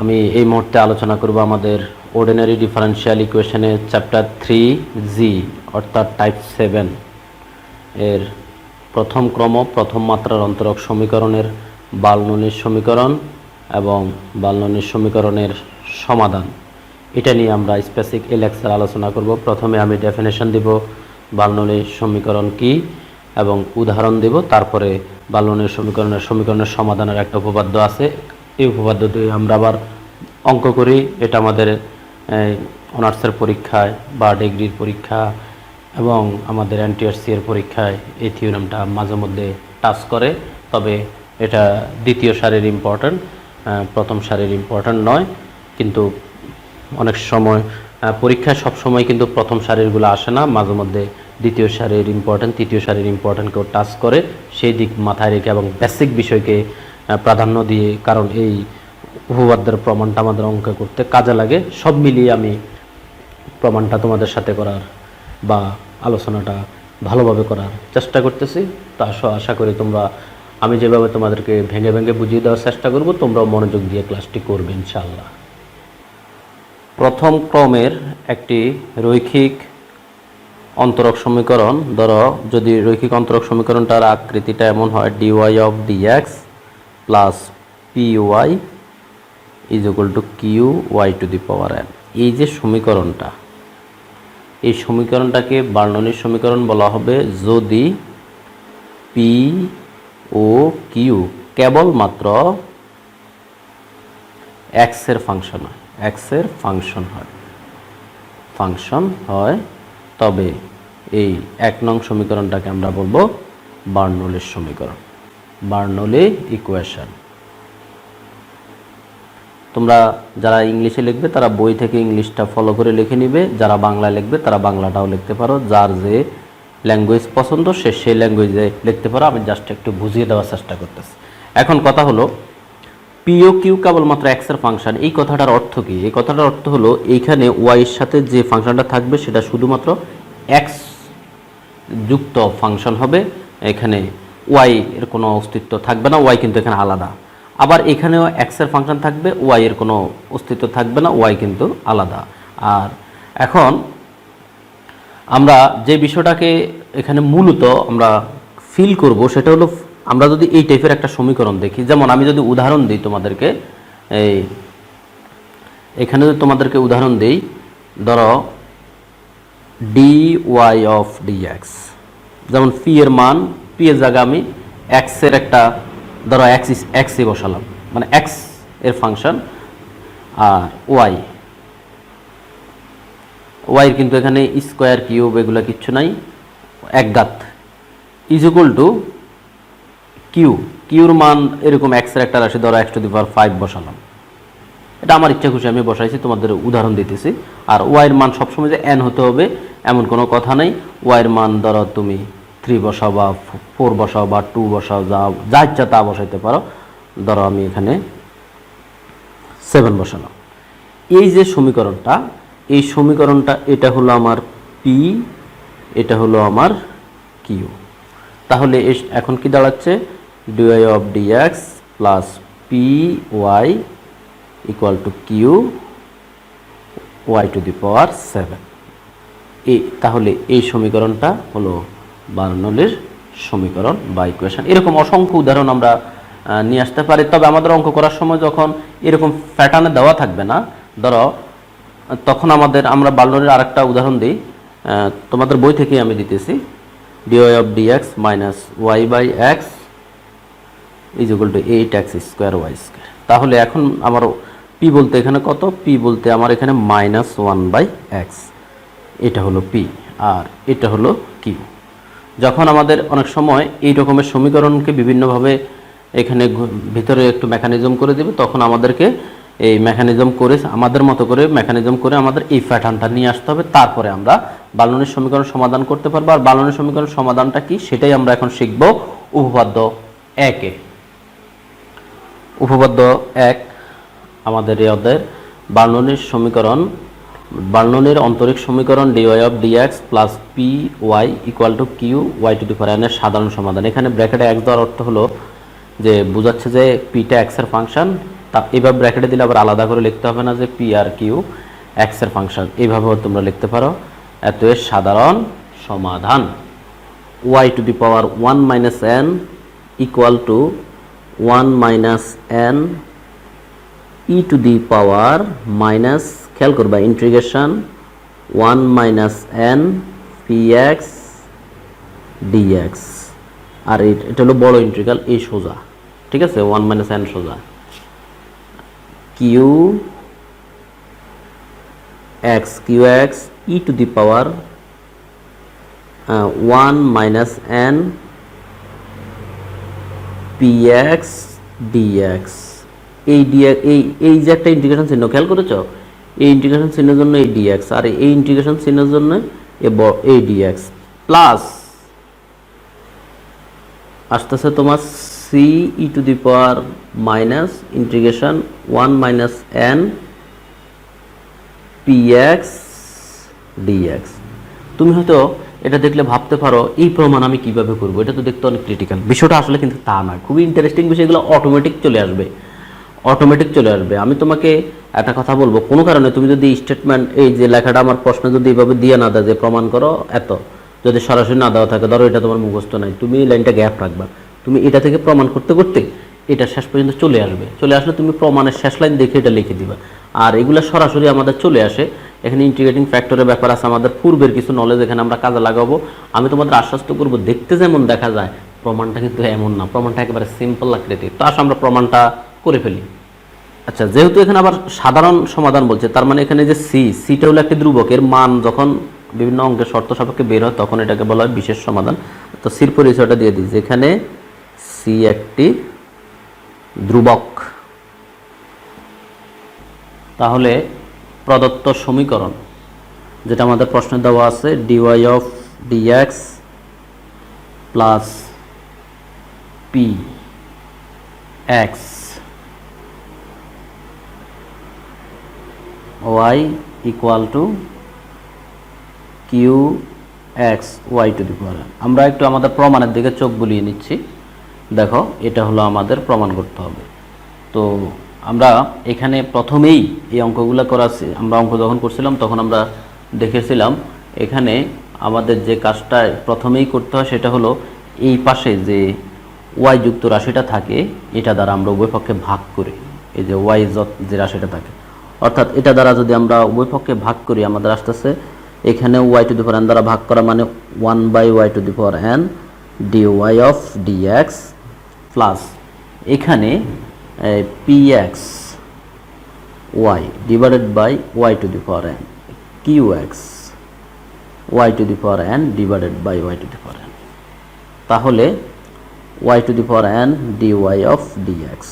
আমি এই মুহূর্তে আলোচনা করব আমাদের অর্ডিনারি ডিফারেনশিয়াল ইকুয়েশনের চ্যাপ্টার থ্রি জি অর্থাৎ টাইপ সেভেন এর প্রথম ক্রম, প্রথম মাত্রার অন্তরক সমীকরণের বালননির সমীকরণ এবং বালননির সমীকরণের সমাধান। এটা নিয়ে আমরা স্পেসিক এই লেকচার আলোচনা করব। প্রথমে আমি ডেফিনেশন দিব, বালননির সমীকরণ কি এবং উদাহরণ দেব। তারপরে বালননির সমীকরণের সমীকরণের সমাধানের একটা উপপাদ্য আছে এই উপপাদ্য দিয়ে আমরা আবার অঙ্ক করি। এটা আমাদের অনার্সের পরীক্ষায় বা ডিগ্রির পরীক্ষা এবং আমাদের এনটিআরসি এর পরীক্ষায় এই থিওরামটা মাঝে মধ্যে টাচ করে। তবে এটা দ্বিতীয় সারির ইম্পর্ট্যান্ট প্রথম সারির ইম্পর্ট্যান্ট নয়। কিন্তু অনেক সময় পরীক্ষায় সব সময় কিন্তু প্রথম সারিরগুলো আসে না। মাঝে মধ্যে দ্বিতীয় সারির ইম্পর্ট্যান্ট তৃতীয় সারির ইম্পর্ট্যান্টকেও টাচ করে। সেই দিক মাথায় রেখে এবং বেসিক বিষয়কে প্রাধান্য দিয়ে, কারণ এই উপপাদ্যের প্রমাণটা আমাদের অঙ্কে করতে কাজে লাগে। সব মিলিয়ে আমি প্রমাণটা তোমাদের সাথে করার বা আলোচনাটা ভালোভাবে করার চেষ্টা করতেছি। তা আশা করি তোমরা, আমি যেভাবে তোমাদেরকে ভেঙে ভেঙে বুঝিয়ে দেওয়ার চেষ্টা করব, তোমরাও মনোযোগ দিয়ে ক্লাসটি করবে ইনশাআল্লাহ। প্রথম ক্রমের একটি রৈখিক অন্তরক সমীকরণ, ধরো যদি রৈখিক অন্তরক সমীকরণটার আকৃতিটা এমন হয় D Y of D X plus P Y is equal to Q Y to the power N এই যে সমীকরণটা, এই সমীকরণটাকে বার্ননির সমীকরণ বলা হবে যদি পি ও কিউ কেবলমাত্র এক্সের ফাংশন হয় এক্সের ফাংশন হয় ফাংশন হয় তবে এই এক নং সমীকরণটাকে আমরা বলব বার্নলির সমীকরণ। বার্নলি ইকুয়েশন তোমরা যারা ইংলিশে লিখবে, তারা বই থেকে ইংলিশটা ফলো করে লিখে নিবে। যারা বাংলা লিখবে, তারা বাংলাটাও লিখতে পারো। যার যে ল্যাঙ্গুয়েজ পছন্দ, সে সেই ল্যাঙ্গুয়েজে লিখতে পারো। আমি জাস্ট একটু বুঝিয়ে দেওয়ার চেষ্টা করতেছি। এখন কথা হলো পিও কিউ কেবলমাত্র এক্সের ফাংশন এই কথাটার অর্থ কি? এই কথাটার অর্থ হলো, এইখানে ওয়াই এর সাথে যে ফাংশনটা থাকবে, সেটা শুধুমাত্র এক্স যুক্ত ফাংশন হবে। এখানে ওয়াই এর কোনো অস্তিত্ব থাকবে না ওয়াই কিন্তু এখানে আলাদা। আবার এখানেও এক্সের ফাংশন থাকবে ওয়াই এর কোনো অস্তিত্ব থাকবে না ওয়াই কিন্তু আলাদা। আর এখন আমরা যে বিষয়টাকে এখানে মূলত আমরা ফিল করব, সেটা হলো আমরা যদি এই টাইপের একটা সমীকরণ দেখি, যেমন আমি যদি উদাহরণ দিই তোমাদেরকে, এই এখানে যদি তোমাদেরকে উদাহরণ দিই, ধরো ডি ওয়াই অফ ডিএক্স যেমন ফি এর মান এর জায়গা আমি এক্সের একটা, ধরো এক্স এক্সই বসালাম। মানে এক্সের ফাংশন আর ওয়াই ওয়াইয়ের কিন্তু এখানে স্কোয়ার কিউব এগুলো কিচ্ছু নাই একগাত ইজ ইকুয়াল টু কিউ কিউর মান এরকম এক্সের একটা রাশি, ধরো X to the power five বসালাম। এটা আমার ইচ্ছা খুশি, আমি বসাইছি, তোমাদের উদাহরণ দিতেছি। আর ওয়াইয়ের মান সবসময় যে এন হতে হবে, এমন কোনো কথা নেই। ওয়াইয়ের মান ধরো তুমি থ্রি বসাও বা ফোর বসাও বা টু বসাও, যা যা ইচ্ছা তা বসাইতে পারো। ধরো আমি এখানে সেভেন বসালাম। এই যে সমীকরণটা, এই সমীকরণটা, এটা হলো আমার পি এটা হলো আমার কিউ তাহলে এখন কি দাঁড়াচ্ছে? D Y of D X plus P Y equal to Q Y to the power seven এই তাহলে এই সমীকরণটা হলো বার্নলের সমীকরণ বা ইকুয়েশন এরকম অসংখ্য উদাহরণ আমরা নিয়ে আসতে পারি। তবে আমাদের অঙ্ক করার সময় যখন এরকম প্যাটার্নে দেওয়া থাকবে না, ধরো, তখন আমাদের, আমরা বার্নলের আরেকটা উদাহরণ দিই। তোমাদের বই থেকে আমি দিতেছি। D y of d x minus y by x is equal to eight x square y square তাহলে এখন আমার পি বলতে এখানে কত? পি বলতে আমার এখানে মাইনাস ওয়ান বাই এক্স এটা হলো পি আর এটা হলো কিউ যখন আমাদের অনেক সময় এই রকমের সমীকরণকে বিভিন্নভাবে এখানে ভিতরে একটু মেকানিজম করে দেবে, তখন আমাদেরকে এই মেকানিজম করে, আমাদের মতো করে মেকানিজম করে আমাদের এই প্যাটার্নটা নিয়ে আসতে হবে। তারপরে আমরা বালনের সমীকরণ সমাধান করতে পারব। আর বালনের সমীকরণ সমাধানটা কি? সেটাই আমরা এখন শিখব উপপাদ্য একে উপপাদ্য এক, আমাদের এই অধ্যায়ের বার্ননির সমীকরণ বার্ননির অন্তরিক সমীকরণ d y of d x plus p y equal to q y to the power এর সাধারণ সমাধান। এখানে ব্র্যাকেটে এক দেওয়ার অর্থ হলো যে বোঝাচ্ছে যে পিটা এক্সের ফাংশন তা এইভাবে ব্র্যাকেটে দিলে আবার আলাদা করে লিখতে হবে না যে পি আর কিউ এক্সের ফাংশন এইভাবেও তোমরা লিখতে পারো। এত এর সাধারণ সমাধান। Y to the power one minus n equal to one minus n e to the power minus খেয়াল করবা integration one minus n p x d x আর এ- এটা হলো বড় ইন্টিগ্রাল এই সোজা। ঠিক আছে? ওয়ান মাইনাস এন সোজা। Q x q x e to the power one minus n p x d x এই ডিএক্স এই এই যে একটা ইন্টিগ্রেশন চিহ্ন, খেয়াল করেছ? এই ইন্টিগ্রেশন চিহ্নের জন্য এই ডিএক্স আর এই ইন্টিগ্রেশন চিহ্নের জন্য এই ডিএক্স প্লাস আসতেছে তোমার c e to the power minus integration one minus n p x d x তুমি হয়তো এটা দেখলে ভাবতে পারো, এই প্রমাণ আমি কীভাবে করব? এটা তো দেখতে অনেক ক্রিটিক্যাল বিষয়টা আসলে কিন্তু তা না খুবই ইন্টারেস্টিং বিষয়গুলো অটোমেটিক চলে আসবে। অটোমেটিক চলে আসবে। আমি তোমাকে একটা কথা বলব, কোনো কারণে তুমি যদি স্টেটমেন্ট এই যে লেখাটা আমার প্রশ্ন যদি এইভাবে দিয়ে না দেয়, যে প্রমাণ করো, এত। যদি সরাসরি না দেওয়া থাকে, ধরো এটা তোমার মুখস্থ নাই, তুমি এই লাইনটা গ্যাপ রাখবা। তুমি এটা থেকে প্রমাণ করতে করতে এটা শেষ পর্যন্ত চলে আসবে। চলে আসলে তুমি প্রমাণের শেষ লাইন দেখে এটা লিখে দিবা। আর এগুলো সরাসরি আমাদের চলে আসে। এখানে ইন্টিগ্রেটিং ফ্যাক্টরের ব্যাপার আছে, আমাদের পূর্বের কিছু নলেজ এখানে আমরা কাজে লাগাবো। আমি তোমাদের আশ্বস্ত করব, দেখতে যেমন দেখা যায়, প্রমাণটা কিন্তু এমন না। প্রমাণটা একেবারে সিম্পল আকৃতির। তো আসো আমরা প্রমাণটা করে ফেলি। আচ্ছা যেহেতু এখানে আবার সাধারণ সমাধান বলছে, তার মানে এখানে যে সি সিটা হলো একটি ধ্রুবক, এর মান যখন বিভিন্ন অঙ্কের শর্ত সাপেক্ষে বের হয়, তখন এটাকে বলা হয় বিশেষ সমাধান। তো সির পরিচয়টা দিয়ে দিই, যেখানে সি একটি ধ্রুবক। তাহলে প্রদত্ত সমীকরণ, যেটা আমাদের প্রশ্নে দেওয়া আছে d y of d x plus p x y equal to q x y to the power আমরা একটু আমাদের প্রমাণের দিকে চোখ বুলিয়ে নিচ্ছি। দেখো, এটা হলো আমাদের প্রমাণ করতে হবে। তো আমরা এখানে প্রথমেই এই অঙ্কগুলো করা আমরা অঙ্ক যখন করছিলাম, তখন আমরা দেখেছিলাম, এখানে আমাদের যে কাজটা প্রথমেই করতে হয় সেটা হলো এই পাশে যে ওয়াই যুক্ত রাশিটা থাকে, এটা দ্বারা আমরা উভয় পক্ষে ভাগ করি। এই যে ওয়াই যে রাশিটা থাকে। অর্থাৎ এটা দ্বারা যদি আমরা উভয় পক্ষে ভাগ করি, আমাদের আসতেছে এখানে y to the power n দ্বারা ভাগ করা মানে one by y to the power n d y of d x plus এখানে p x y divided by y to the power n q x y to the power n divided by y to the power n তাহলে y to the power n d y of d x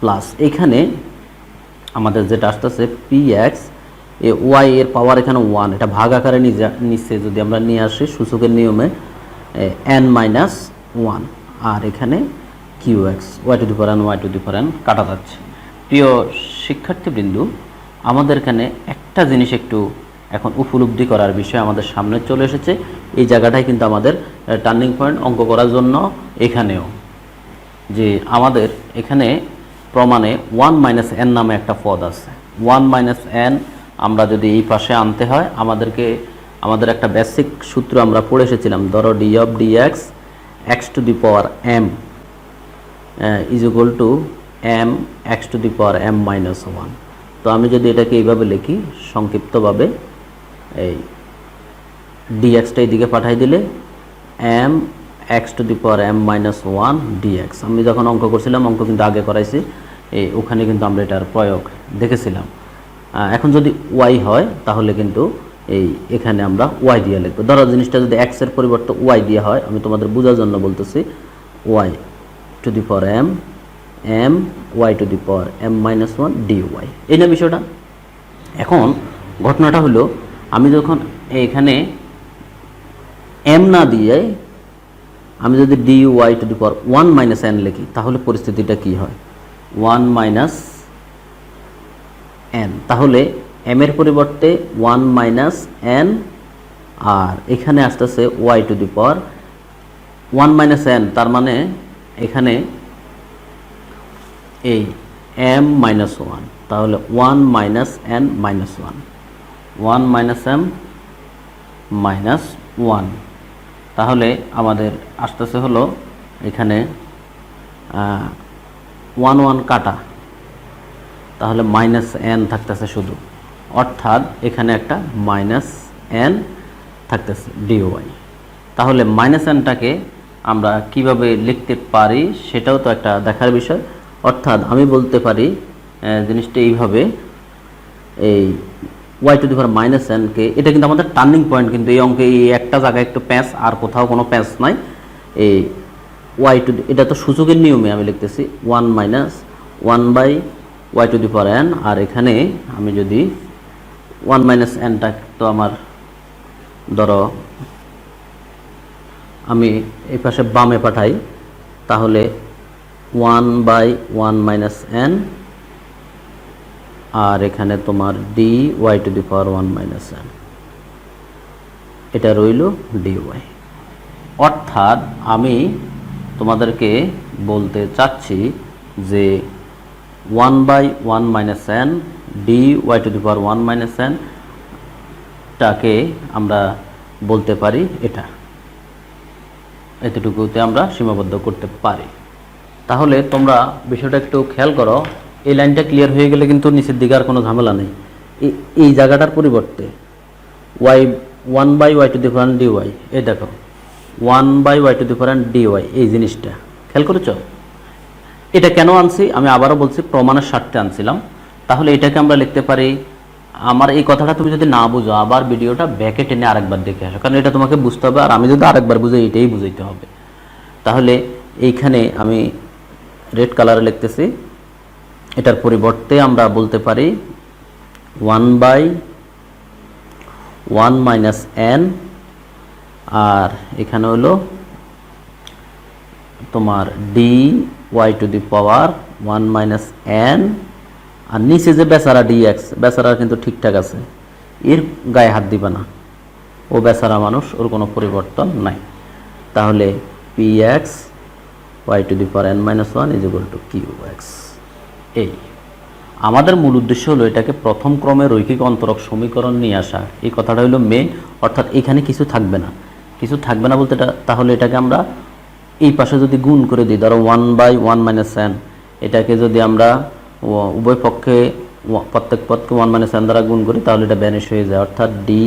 plus এখানে আমাদের যেটা আসতেছে P x A Y এর পাওয়ার এখানে one এটা ভাগ আকারে নিচ্ছে যদি আমরা নিয়ে আসি সূচকের নিয়মে এন মাইনাস ওয়ান আর এখানে q x y to n y to n কাটা যাচ্ছে। প্রিয় শিক্ষার্থীবৃন্দু, আমাদের এখানে একটা জিনিস একটু এখন উপলব্ধি করার বিষয় আমাদের সামনে চলে এসেছে। এই জায়গাটাই কিন্তু আমাদের টার্নিং পয়েন্ট অঙ্ক করার জন্য এখানেও। যে আমাদের এখানে প্রমাণে ওয়ান মাইনাস এন নামে একটা পদ আছে। ওয়ান মাইনাস এন আমরা যদি এই পাশে আনতে হয়, আমাদেরকে, আমাদের একটা বেসিক সূত্র আমরা পড়ে এসেছিলাম। ধরো d of d x x to the power m is equal to m x to the power m minus one তো আমি যদি এটাকে এইভাবে লিখি, সংক্ষিপ্তভাবে, এই ডিএক্সটা এইদিকে পাঠাই দিলে m x to the power m minus one d x আমি যখন অঙ্ক করছিলাম, অঙ্ক কিন্তু আগে করাইছি এই ওখানে কিন্তু আমরা এটার প্রয়োগ দেখেছিলাম। এখন যদি ওয়াই হয়, তাহলে কিন্তু এই, এখানে আমরা ওয়াই দিয়ে লিখব। ধরো জিনিসটা যদি এক্সের পরিবর্তে ওয়াই দিয়ে হয়, আমি তোমাদের বোঝার জন্য বলতেছি y to the power m m y to the power m minus one d y এই না বিষয়টা? এখন ঘটনাটা হলো, আমি যখন এখানে এম না দিয়ে আমি যদি d y to the power one minus n লিখি, তাহলে পরিস্থিতিটা কি হয়? ওয়ান মাইনাস এন তাহলে এম এর পরিবর্তে ওয়ান মাইনাস এন আর এখানে আসতেছে y to the power one minus n তার মানে এখানে এই এম মাইনাস ওয়ান তাহলে one minus n minus one one minus m minus one তাহলে আমাদের আসতেছে হলো এখানে ওয়ান ওয়ান কাটা। তাহলে মাইনাস এন থাকতেছে শুধু। অর্থাৎ এখানে একটা মাইনাস এন থাকতেছে ডিওয়াই তাহলে মাইনাস এনটাকে আমরা কীভাবে লিখতে পারি সেটাও তো একটা দেখার বিষয়। অর্থাৎ আমি বলতে পারি জিনিসটা এইভাবে, এই y to the power minus NK এটা কিন্তু আমাদের টার্নিং পয়েন্ট কিন্তু এই অঙ্কে এই একটা জায়গায় একটু প্যাঁচ আর কোথাও কোনো প্যাঁচ নাই। এই ওয়াই টু এটা তো সূচকের নিয়মে আমি লিখতেছি one minus one by y to the power n আর এখানে আমি যদি ওয়ান মাইনাস এনটা তো আমার, ধরো, আমি এই পাশে বামে পাঠাই, তাহলে one by one minus n আর এখানে তোমার d y to the power one minus n এটা রইল ডি ওয়াই অর্থাৎ আমি তোমাদেরকে বলতে চাচ্ছি যে one by one minus n d y to the power one minus n টাকে আমরা বলতে পারি এটা। এতটুকুতে আমরা সীমাবদ্ধ করতে পারি। তাহলে তোমরা বিষয়টা একটু খেয়াল করো এই লাইনটা ক্লিয়ার হয়ে গেলে কিন্তু নিচের দিকে আর কোনো ঝামেলা নেই। এই- জায়গাটার পরিবর্তে y one by y to the ফোরান d Y এই দেখো one by y to the ফোরান d Y এই জিনিসটা। খেয়াল করেছ? এটা কেন আনছি? আমি আবারও বলছি, প্রমাণের স্বার্থে আনছিলাম। তাহলে এটাকে আমরা লিখতে পারি, আমার এই কথাটা তুমি যদি না বুঝো, আবার ভিডিওটা ব্যাকে টেনে আরেকবার দেখে আসো। কারণ এটা তোমাকে বুঝতে হবে, আর আমি যদি আরেকবার বুঝে, এটাই বুঝাইতে হবে। তাহলে এইখানে আমি রেড কালারে লিখতেছি এটার পরিবর্তে আমরা বলতে পারি one by one minus n আর এখানে হলো তোমার d y to the power one minus n আর নিচে যে বেচারা ডি এক্স বেচারা কিন্তু ঠিকঠাক আছে। এর গায়ে হাত দিবে না। ও বেচারা মানুষ, ওর কোনো পরিবর্তন নাই। তাহলে p x y to the power n minus one is equal to q x এই। আমাদের মূল উদ্দেশ্য হলো এটাকে প্রথম ক্রমে রৈখিক অন্তরক সমীকরণ নিয়ে আসা। এই কথাটা হলো মেন অর্থাৎ এখানে কিছু থাকবে না। কিছু থাকবে না বলতে তাহলে এটাকে আমরা এই পাশে যদি গুণ করে দিই, ধরো one by one minus n এটাকে যদি আমরা উভয় পক্ষে প্রত্যেক পদকে ওয়ান মাইনাস এন দ্বারা গুণ করি, তাহলে এটা ব্যানিশ হয়ে যায়। অর্থাৎ d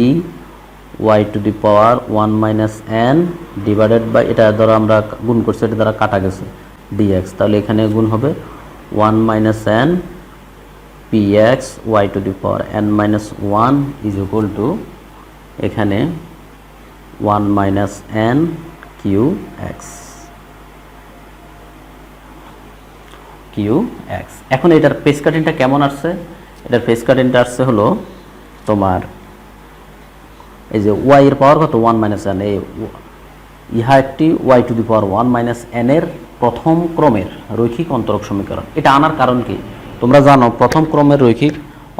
y to the power one minus n divided by এটা ধরো আমরা গুণ করছি, এটা দ্বারা কাটা গেছে। ডিএক্স তাহলে এখানে গুণ হবে one minus n p x y to the power n minus one is equal to এখানে one minus n q x q x এখন এটার পেস কাটিংটা কেমন আসছে? এটার পেস কাটিংটা আসছে হলো তোমার এই যে ওয়াই এর পাওয়ার কত? ওয়ান মাইনাস এন এই ইহা একটি y to the power one minus n এর প্রথম ক্রমের রৈখিক অন্তরক সমীকরণ। এটা আনার কারণ কি? তোমরা জানো, প্রথম ক্রমের রৈখিক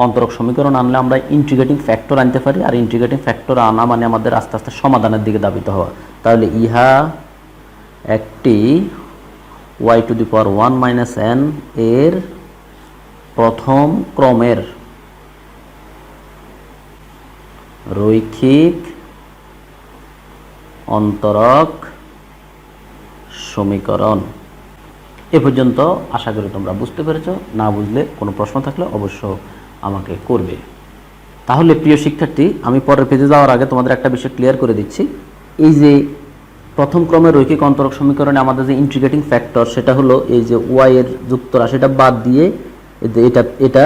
অন্তরক সমীকরণ আনলে আমরা ইন্টিগ্রেটিং ফ্যাক্টর আনতে পারি, আর ইন্টিগ্রেটিং ফ্যাক্টর আনা মানে আমাদের আস্তে আস্তে সমাধানের দিকে দাবিত হওয়া। তাহলে ইহা একটি y to the power one minus n এর প্রথম ক্রমের রৈখিক অন্তরক সমীকরণ। এ পর্যন্ত আশা করি তোমরা বুঝতে পেরেছ। না বুঝলে কোনো প্রশ্ন থাকলে অবশ্য আমাকে করবে। তাহলে প্রিয় শিক্ষার্থী, আমি পরের পেজে যাওয়ার আগে তোমাদের একটা বিষয় ক্লিয়ার করে দিচ্ছি। এই যে প্রথম ক্রমের রৈখিক অন্তরক সমীকরণে আমাদের যে ইন্টিগ্রেটিং ফ্যাক্টর সেটা হলো এই যে ওয়াই এর যুক্ত রাশিটা বাদ দিয়ে এটা এটা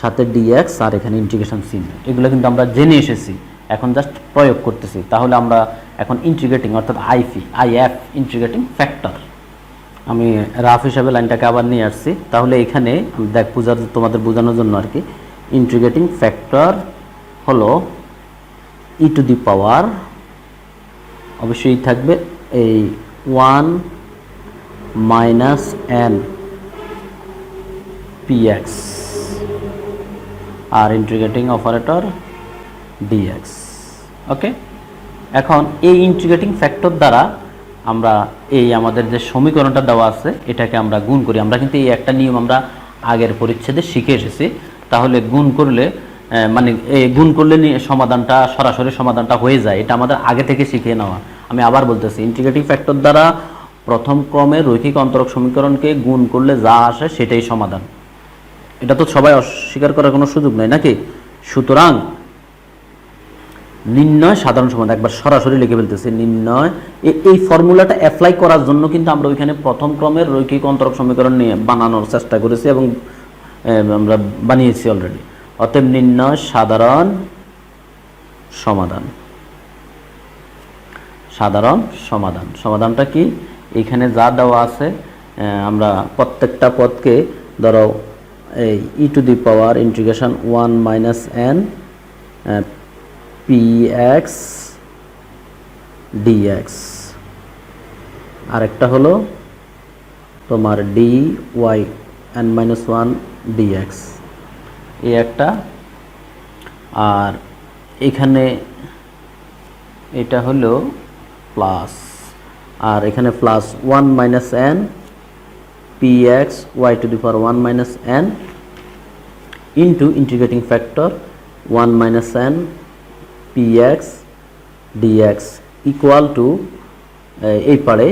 সাথে ডিএক্স আর এখানে ইন্টিগ্রেশন চিহ্ন। এগুলো কিন্তু আমরা জেনে এসেছি। এখন জাস্ট প্রয়োগ করতেছি। তাহলে আমরা এখন ইন্টিগ্রেটিং অর্থাৎ I F I F integrating factor আমি রাফ হিসাবে লাইনটাকে আবার নিয়ে আসছি। তাহলে এখানে দেখ বোঝার তোমাদের বোঝানোর জন্য আর কি ইন্টিগ্রেটিং ফ্যাক্টর হলো ই টু দি পাওয়ার অবশ্যই থাকবে এই one minus n p x আর integrating operator d x okay এখন এই ইন্টিগ্রেটিং ফ্যাক্টর দ্বারা আমরা এই আমাদের যে সমীকরণটা দেওয়া আছে, এটাকে আমরা গুণ করি। আমরা কিন্তু এই একটা নিয়ম আমরা আগের পরিচ্ছেদে শিখে এসেছি। তাহলে গুণ করলে মানে এই গুণ করলে সমাধানটা সরাসরি সমাধানটা হয়ে যায়। এটা আমাদের আগে থেকে শিখে নেওয়া। আমি আবার বলতেছি ইন্টিগ্রেটিভ ফ্যাক্টর দ্বারা প্রথম ক্রমে রৈখিক অন্তরক সমীকরণকে গুণ করলে যা আসে সেটাই সমাধান। এটা তো সবাই অস্বীকার করার কোনো সুযোগ নেই, নাকি? সুতরাং নির্ণয় সাধারণ সমাধান। একবার সরাসরি লিখে ফেলতেছি, নির্ণয়। এই ফর্মুলাটা অ্যাপ্লাই করার জন্য কিন্তু আমরা ওইখানে প্রথম ক্রমের রৈখিক অন্তরক সমীকরণ নিয়ে বানানোর চেষ্টা করেছি এবং আমরা বানিয়েছি অলরেডি অতএব নির্ণয় সাধারণ সমাধান। সাধারণ সমাধান। সমাধানটা কি? এখানে যা দেওয়া আছে আমরা প্রত্যেকটা পদকে ধরো এই e to the power integration one minus n p x d x আরেকটা হলো তোমার d y n minus one d x এই একটা। আর এখানে এটা হলো প্লাস আর এখানে plus one minus n p x y to the power one minus n into integrating factor one minus n p x d x equal to এই পারে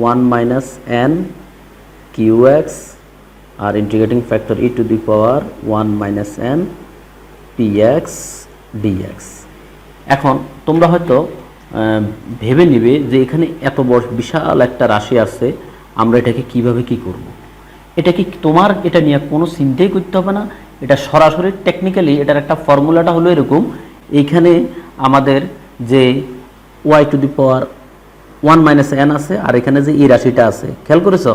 one minus n q x R integrating factor e to the power one minus n p x d x এখন তোমরা হয়তো ভেবে নিবে যে এখানে এত বড় বিশাল একটা রাশি আছে, আমরা এটাকে কীভাবে কি করব। এটা কি তোমার, এটা নিয়ে কোনো চিন্তাই করতে হবে না, এটা সরাসরি টেকনিক্যালি এটার একটা ফর্মুলাটা হলো এরকম, এইখানে আমাদের যে y to the power one minus n আছে আর এখানে যে এই রাশিটা আছে। খেয়াল করেছ?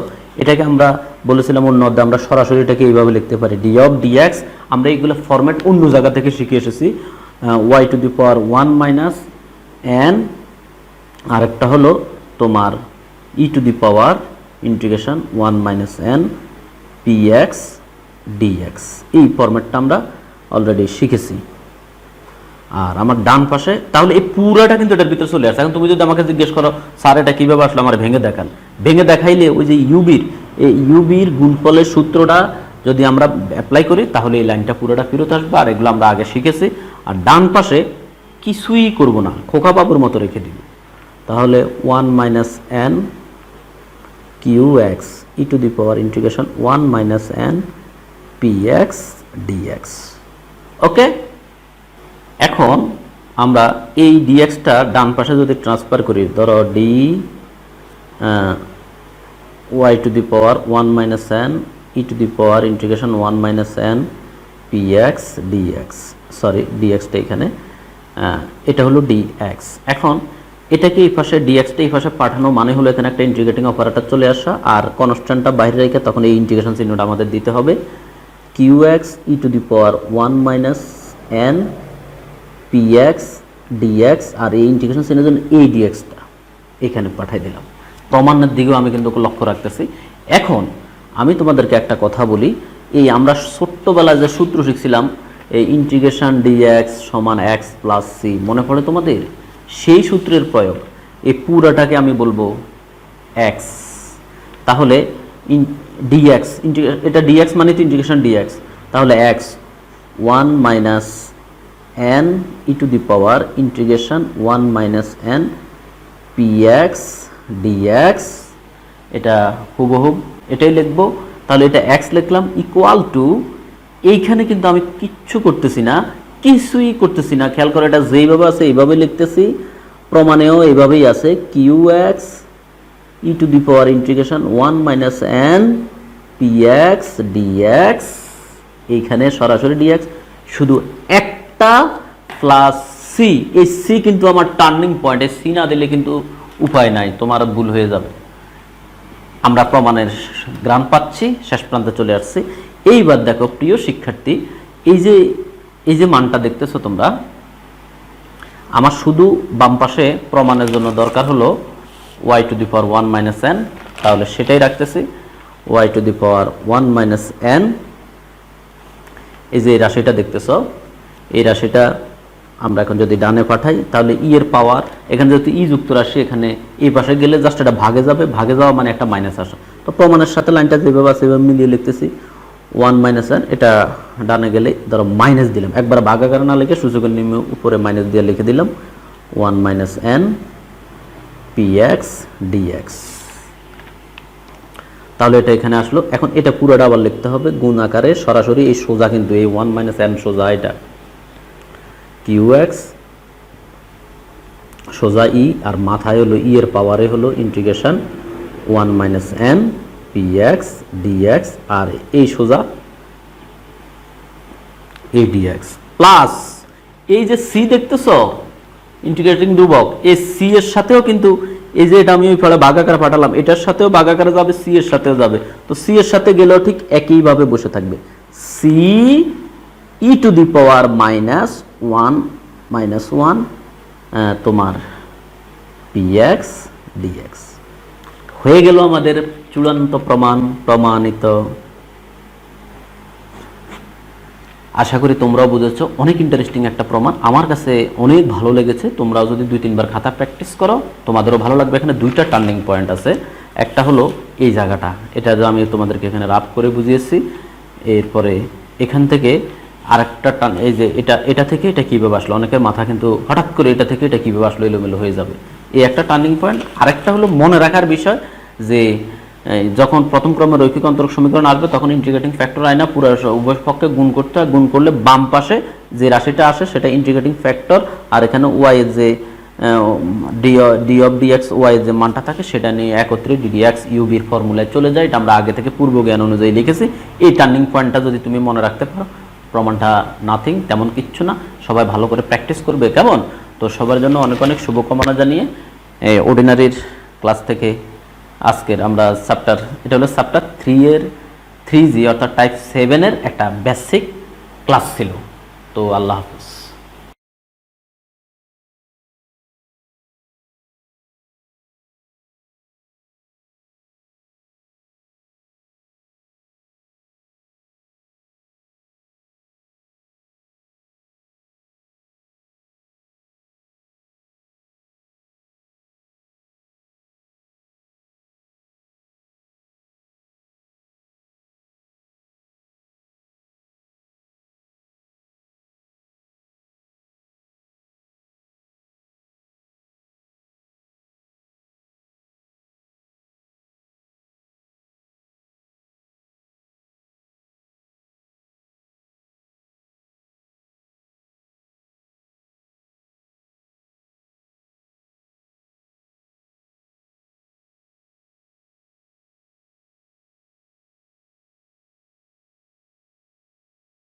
এটাকে আমরা বলেছিলাম অন্য অধ্যায়ে আমরা সরাসরি এটাকে এইভাবে লিখতে পারি। ডি অফ ডিএক্স আমরা এইগুলো ফরম্যাট অন্য জায়গা থেকে শিখে এসেছি। Y to the power one minus n আরেকটা হলো তোমার e to the power integration one minus n p x d x এই ফরম্যাটটা আমরা অলরেডি শিখেছি। আর আমার ডান পাশে, তাহলে এই পুরাটা কিন্তু এটার ভিতরে চলে আসে। এখন তুমি যদি আমাকে জিজ্ঞেস করো, স্যার, এটা কীভাবে আসলো? আমার ভেঙে দেখান। ভেঙে দেখাইলে ওই যে ইউবির, এই ইউবির গুণফলের সূত্রটা যদি আমরা অ্যাপ্লাই করি, তাহলে এই লাইনটা পুরোটা ফেরত আসবে, আর এগুলো আমরা আগে শিখেছি। আর ডান পাশে কিছুই করব না, খোকা বাবুর মতো রেখে দিব। তাহলে one minus n q x e to the power integration one minus n p x d x. Okay? এখন আমরা এই ডিএক্সটা ডান পাশে যদি ট্রান্সফার করি, ধরো d y to the power one minus n e to the power integration one minus n p x d x sorry ডিএক্সটা এখানে এটা হলো ডিএক্স এখন এটাকে এই পাশে ডিএক্সটা এই পাশে পাঠানো মানে হলো এখানে একটা ইন্টিগ্রেটিং অপারেটর চলে আসা, আর কনস্ট্যান্টটা বাইরে রেখে তখন এই ইন্টিগ্রেশন চিহ্নটা আমাদের দিতে হবে। Q x e to the power one minus n p x d x আর এই ইন্টিগ্রেশন চিহ্নের জন্য এই ডিএক্সটা এখানে পাঠাই দিলাম। প্রমাণের দিকেও আমি কিন্তু লক্ষ্য রাখতেছি। এখন আমি তোমাদেরকে একটা কথা বলি, এই আমরা ছোট্টবেলায় যে সূত্র শিখছিলাম, এই ইন্টিগ্রেশন ডিএক্স সমান এক্স প্লাস সি মনে পড়ে তোমাদের? সেই সূত্রের প্রয়োগ, এই পুরাটাকে আমি বলব এক্স তাহলে ইন ডিএক্স এটা ডিএক্স মানে তো ইন্টিগ্রেশন ডিএক্স তাহলে x one minus n e to the power integration one minus n p x d x এটা হুবহুব এটাই লিখব। তাহলে এটা এক্স লিখলাম ইকুয়াল টু এইখানে কিন্তু আমি কিচ্ছু করতেছি না, কিছুই করতেছি না। খেয়াল করে এটা যেইভাবে আছে এইভাবে লিখতেছি, প্রমাণেও এইভাবেই আছে। Q x e to the power integration one minus n p x d x এইখানে সরাসরি ডিএক্স শুধু একটা প্লাস সি এই সি কিন্তু আমার টার্নিং পয়েন্ট এই সি না দিলে কিন্তু উপায় নাই, তোমার ভুল হয়ে যাবে। আমরা প্রমাণের গ্রাম পাচ্ছি, শেষ প্রান্তে চলে আসছি। এইবার দেখো, প্রিয় শিক্ষার্থী, এই যে এই যে মানটা দেখতেছো তোমরা, আমার শুধু বাম পাশে প্রমাণের জন্য দরকার হলো y to the power one minus n তাহলে সেটাই রাখতেছি। Y to the power one minus n এই যে রাশিটা দেখতেছো এই রাশিটা আমরা এখন যদি ডানে পাঠাই, তাহলে ই এর পাওয়ার এখানে যেহেতু ই যুক্ত রাশি এখানে এই পাশে গেলে জাস্ট এটা ভাগে যাবে। ভাগে যাওয়া মানে একটা মাইনাস আসা। তো প্রমাণের সাথে লাইনটা যেভাবে আছে, সেভাবে মিলিয়ে লিখতেছি। ওয়ান মাইনাস এন এটা ডানে গেলে ধরো মাইনাস দিলাম। একবার ভাগাকার না লিখে সূচকের নিম্ন উপরে মাইনাস দিয়ে লিখে দিলাম। One minus n p x d x তাহলে এটা এখানে আসলো। এখন এটা পুরোটা আবার লিখতে হবে। গুণ আকারে সরাসরি এই সোজা কিন্তু, এই ওয়ান মাইনাস এন সোজা এটা। কিউ এক্স, সোজা ই, আর মাথায় হলো ই এর পাওয়ারে হলো integration one minus n p x d x আর এই সোজা এই ডিএক্স প্লাস এই যে সি দেখতেছ ইন্টিগ্রেটিং ধ্রুবক, এই সি এর সাথেও কিন্তু এই যে এটা আমি ওই ফলে বাগাকারে পাঠালাম, এটার সাথেও বাগাকারে যাবে সি এর সাথেও যাবে। তো সি এর সাথে গেলেও ঠিক একইভাবে বসে থাকবে। C e to the power minus one minus one তোমার পি এক্স ডিএক্স হয়ে গেল আমাদের চূড়ান্ত প্রমাণ, প্রমাণিত। আশা করি তোমরাও বুঝেছ, অনেক ইন্টারেস্টিং একটা প্রমাণ। আমার কাছে অনেক ভালো লেগেছে, তোমরাও যদি দুই তিনবার খাতা প্র্যাকটিস করো, তোমাদেরও ভালো লাগবে। এখানে দুইটা টার্নিং পয়েন্ট আছে। একটা হলো এই জায়গাটা। এটা আমি তোমাদেরকে এখানে রাফ করে বুঝিয়েছি। এরপরে এখান থেকে আরেকটা টান, এই যে এটা এটা থেকে এটা কীভাবে আসলো? অনেকের মাথা কিন্তু হঠাৎ করে এটা থেকে এটা কীভাবে আসলো এলোমেলো হয়ে যাবে। এই একটা টার্নিং পয়েন্ট আরেকটা হলো মনে রাখার বিষয় যে যখন প্রথম ক্রমের রৈখিক অন্তরক সমীকরণ আসবে, তখন ইন্টিগ্রেটিং ফ্যাক্টর আয় না পুরো উভয় পক্ষে গুণ করতে হয়। গুণ করলে বাম পাশে যে রাশিটা আসে, সেটা ইন্টিগ্রেটিং ফ্যাক্টর আর এখানে ওয়াই যে d d of d x y যে মানটা থাকে, সেটা নিয়ে একত্রে ডিডিএক্স ইউবির ফর্মুলায় চলে যায়। এটা আমরা আগে থেকে পূর্ব জ্ঞান অনুযায়ী লিখেছি। এই টার্নিং পয়েন্টটা যদি তুমি মনে রাখতে পারো প্রমাণটা নাথিং তেমন কিচ্ছু না। সবাই ভালো করে প্র্যাকটিস করবে, কেমন? তো সবার জন্য অনেক অনেক শুভকামনা জানিয়ে এই অর্ডিনারির ক্লাস থেকে আজকের আমরা চ্যাপ্টার এটা হলো চ্যাপ্টার থ্রি এর থ্রি জি অর্থাৎ টাইপ সেভেনের একটা বেসিক ক্লাস ছিল। তো আল্লাহ হাফিজ।